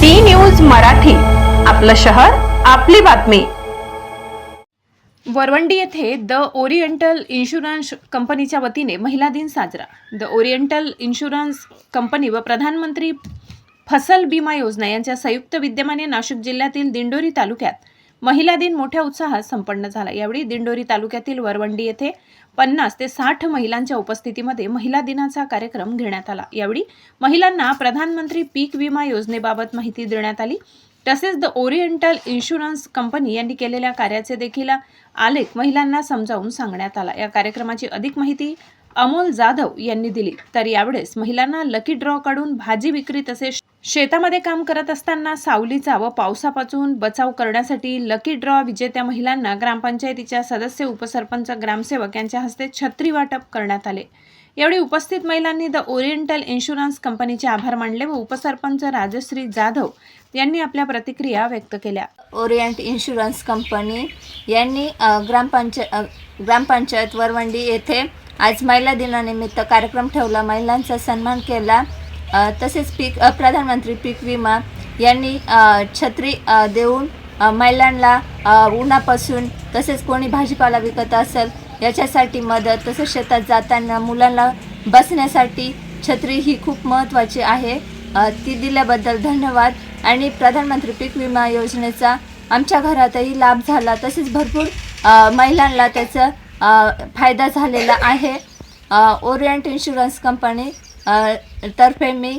D news Marathi आपलं शहर आपली बातमी. वरवंडी येथे द ओरिएंटल इन्शुरन्स कंपनीच्या वतीने महिला दिन साजरा. द ओरिएंटल इन्शुरन्स कंपनी व प्रधानमंत्री फसल बीमा योजना यांच्या संयुक्त विद्यमाने नाशिक जिल्ह्यातील दिंडोरी तालुक्यात महिला दिन मोठ्या उत्साहात संपन्न झाला. यावेळी दिंडोरी तालुक्यातील वरवंडी येथे पन्नास ते साठ महिलांच्या उपस्थितीमध्ये महिला दिनाचा कार्यक्रम घेण्यात आला. यावेळी महिलांना प्रधानमंत्री पीक विमा योजनेबाबत माहिती देण्यात आली. तसेच द ओरिएंटल इन्शुरन्स कंपनी यांनी केलेल्या कार्याचे देखील आलेख महिलांना समजावून सांगण्यात आला. या कार्यक्रमाची अधिक माहिती अमोल जाधव यांनी दिली. तर यावेळेस महिलांना लकी ड्रॉ काढून भाजी विक्री तसेच शेतामध्ये काम करत असताना सावलीचा व पावसापासून बचाव करण्यासाठी लकी ड्रॉ विजेत्या महिलांना ग्रामपंचायतीच्या सदस्य उपसरपंच ग्रामसेवक यांच्या हस्ते छत्री वाटप करण्यात आले. यावेळी उपस्थित महिलांनी द ओरिएंटल इन्शुरन्स कंपनीचे आभार मानले व उपसरपंच राजश्री जाधव यांनी आपल्या प्रतिक्रिया व्यक्त केल्या. ओरिएंट इन्शुरन्स कंपनी यांनी ग्रामपंचाय ग्रामपंचायत वरवंडी येथे आज महिला दिनानिमित्त कार्यक्रम ठेवला. महिलांचा सन्मान केला. तसेच पीक प्रधानमंत्री पीक विमा यांनी छत्री देऊन महिलांना उन्हापासून तसेच कोणी भाजीपाला विकत असेल याच्यासाठी मदत तसेच शेतात जाताना मुलांना बसण्यासाठी छत्री ही खूप महत्त्वाची आहे. ती दिल्याबद्दल धन्यवाद. आणि प्रधानमंत्री पीक विमा योजनेचा आमच्या घरातही लाभ झाला. तसेच भरपूर महिलांना त्याचा फायदा झालेला आहे. ओरिएंट इन्शुरन्स कंपनी तर्फे मी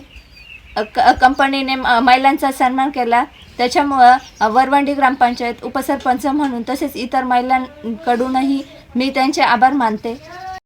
क- कंपनीने म- महिलांचा सन्मान केला. त्याच्यामुळं वरवंडी ग्रामपंचायत उपसरपंच म्हणून तसेच इतर महिलांकडूनही मी त्यांचे आभार मानते.